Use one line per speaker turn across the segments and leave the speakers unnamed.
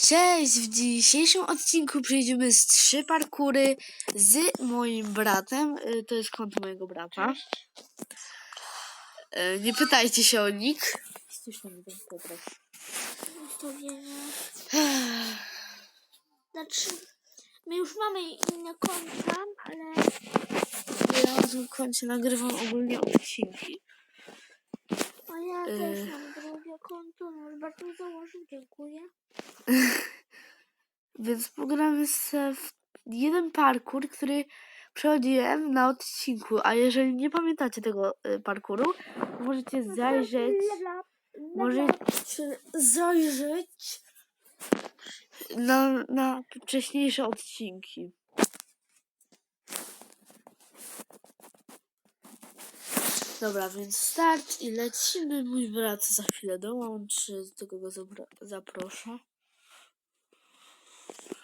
Cześć! W dzisiejszym odcinku przejdziemy z trzy parkury z moim bratem. Y, To jest konto mojego brata. Y, Nie pytajcie się o nick. Coś tam dobra.
Ustawienia. Znaczy, my już mamy inne konta, ale
Ja na tym koncie nagrywam ogólnie odcinki.
Ja
Y.
też mam drugie konto, no bardzo założył, dziękuję.
Więc pogramy se w jeden parkour, który przechodziłem na odcinku. A jeżeli nie pamiętacie tego y, parkouru, możecie zajrzeć. Możecie zajrzeć na, na wcześniejsze odcinki. Dobra, więc start i lecimy. Mój brat za chwilę dołączy, do tego go zapro- zaproszę.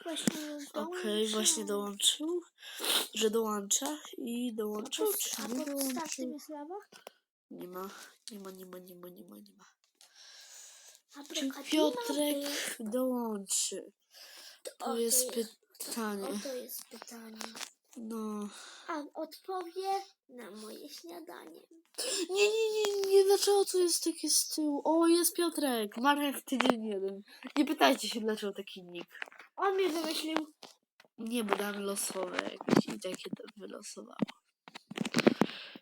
Właśnie
Okej,
dołączyłam.
właśnie dołączył, że dołącza i czy
a
nie
pod startem jest lawa?
Nie ma, nie ma, nie ma, nie ma, nie ma, nie ma.
A
Czy Piotrek dołączy? To jest pytanie.
o, to jest pytanie.
No.
A odpowie na moje śniadanie.
Nie, nie, nie, nie, dlaczego tu jest takie z tyłu? O, jest Piotrek, Marek tydzień jeden. Nie pytajcie się, dlaczego taki nick.
On mnie wymyślił.
Nie, bo dam losowe jakieś i takie to wylosowało.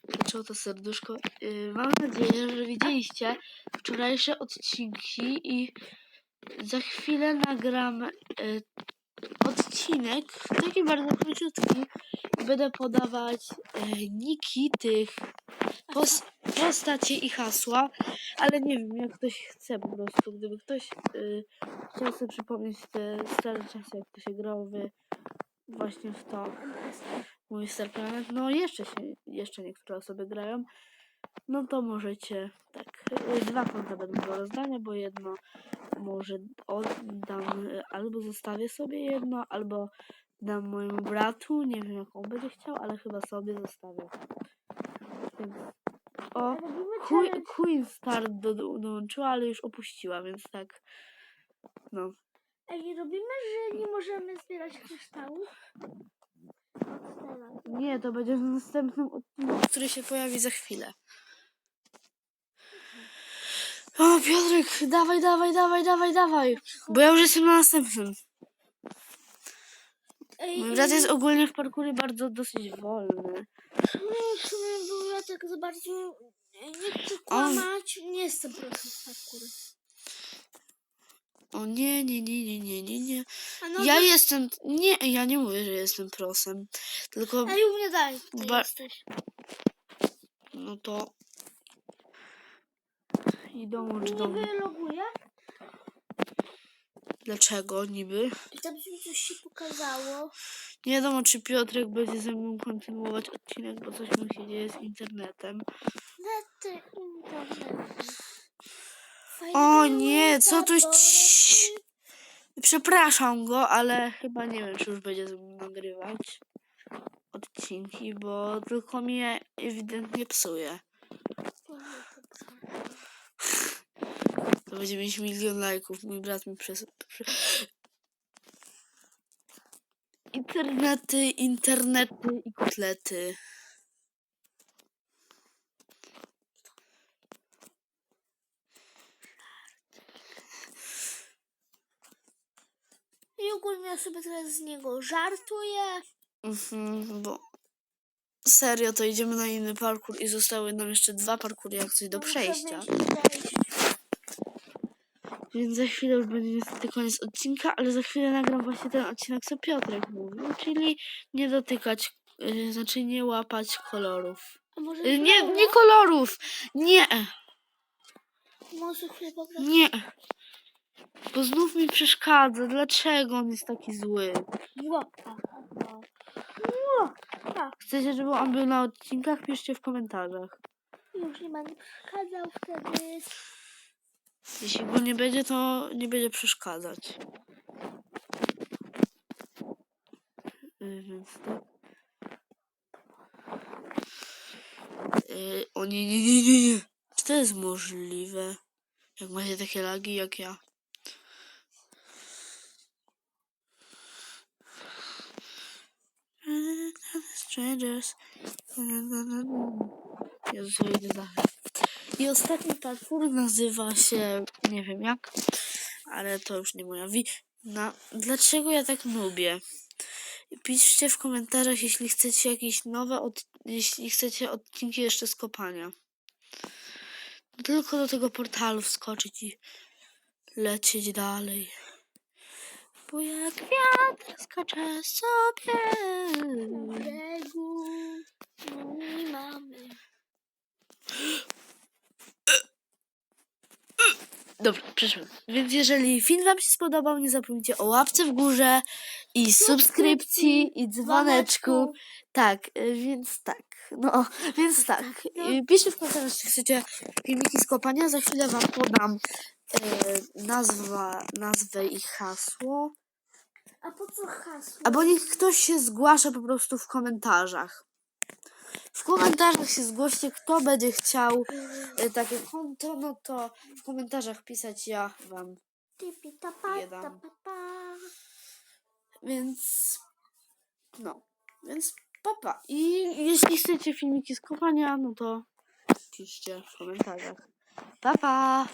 Dlaczego to serduszko? Yy, mam nadzieję, że widzieliście wczorajsze odcinki i za chwilę nagram yy, odcinek, taki bardzo króciutki będę podawać yy, niki tych pos postacie i hasła, ale nie wiem, jak ktoś chce po prostu, gdyby ktoś yy, chciał sobie przypomnieć te stare czasy, jak to się grało w, właśnie w to mój Star no jeszcze się, jeszcze niektóre osoby grają, no to możecie, tak, yy, dwa konta będą do rozdania, bo jedno może oddam, yy, albo zostawię sobie jedno, albo dam mojemu bratu, nie wiem jak on będzie chciał, ale chyba sobie zostawię. Więc, o, Queen. Queen Star do, do, dołączyła, ale już opuściła, więc tak, no.
Ej, robimy, że nie możemy zbierać kryształów?
Nie, to będzie w następnym odcinku, który się pojawi za chwilę. O, Piotrek, dawaj, dawaj, dawaj, dawaj, dawaj. Bo ja już jestem na następnym. Mój brat jest ogólnie w parkurze bardzo dosyć wolny.
No, w sumie był ja tak za bardzo... Nie chcę kłamać, nie jestem prosty z parkury.
O nie, nie, nie, nie, nie, nie, nie.
No
Ja
to-
jestem, nie, ja nie mówię, że jestem prosem. Tylko,
Ej, u mnie daj, ty
Ba-
jesteś.
no to... I dołącz
Nie
do mnie.
wyloguję
Dlaczego niby?
i tam mi coś się pokazało.
Nie wiadomo, czy Piotrek będzie ze mną kontynuować odcinek, bo coś mu się dzieje z internetem.
Nety, internet.
O nie, co tu...
tato.
Ciii. Przepraszam go, ale chyba nie wiem, czy już będzie ze mną nagrywać odcinki, bo tylko mnie ewidentnie psuje. To będzie mieć milion lajków. Mój brat mi przez... prze- Internety, internety i kotlety.
I ogólnie ja sobie teraz z niego żartuję.
Mhm, bo serio, to idziemy na inny parkour i zostały nam jeszcze dwa parkury jak coś do przejścia. Więc za chwilę już będzie niestety koniec odcinka, ale za chwilę nagram właśnie ten odcinek, co Piotrek mówił, czyli nie dotykać, yy, znaczy nie łapać kolorów.
A może
Yy, nie, nie kolorów! Nie,
Może chwilę pograć.
nie. Bo znów mi przeszkadza. Dlaczego on jest taki zły?
Ło. A, a, Ło. Tak,
Chcecie, żeby on był na odcinkach? Piszcie w komentarzach.
już nie będę przeszkadzał wtedy.
Jeśli go nie będzie, to nie będzie przeszkadzać. Y, więc tak. Yy, o nie, nie, nie, nie, nie. Czy to jest możliwe? Jak macie takie lagi jak ja. Strangers. Jezu, idę dalej. I ostatni parkour nazywa się, nie wiem jak, ale to już nie moja wina. Dlaczego ja tak lubię? Piszcie w komentarzach, jeśli chcecie jakieś nowe, od... jeśli chcecie odcinki jeszcze z kopania. Tylko do tego portalu wskoczyć i lecieć dalej. Bo jak wiatr skacze sobie.
Brzegu mojej mamy.
Dobra, przyszłem. Więc jeżeli film Wam się spodobał, nie zapomnijcie o łapce w górze i subskrypcji i dzwoneczku. Tak, y, więc tak. No, więc tak. Y, Piszcie w komentarzach, czy chcecie filmiki z kopania. Za chwilę Wam podam y, nazwa, nazwę i hasło.
A po co hasło?
Albo niech ktoś się zgłasza po prostu w komentarzach. W komentarzach się zgłoście, kto będzie chciał y, takie konto, no to w komentarzach pisać ja wam. Je dam. Więc no, więc papa. I jeśli chcecie filmiki z kopania, no to piszcie w komentarzach. Papa! Pa.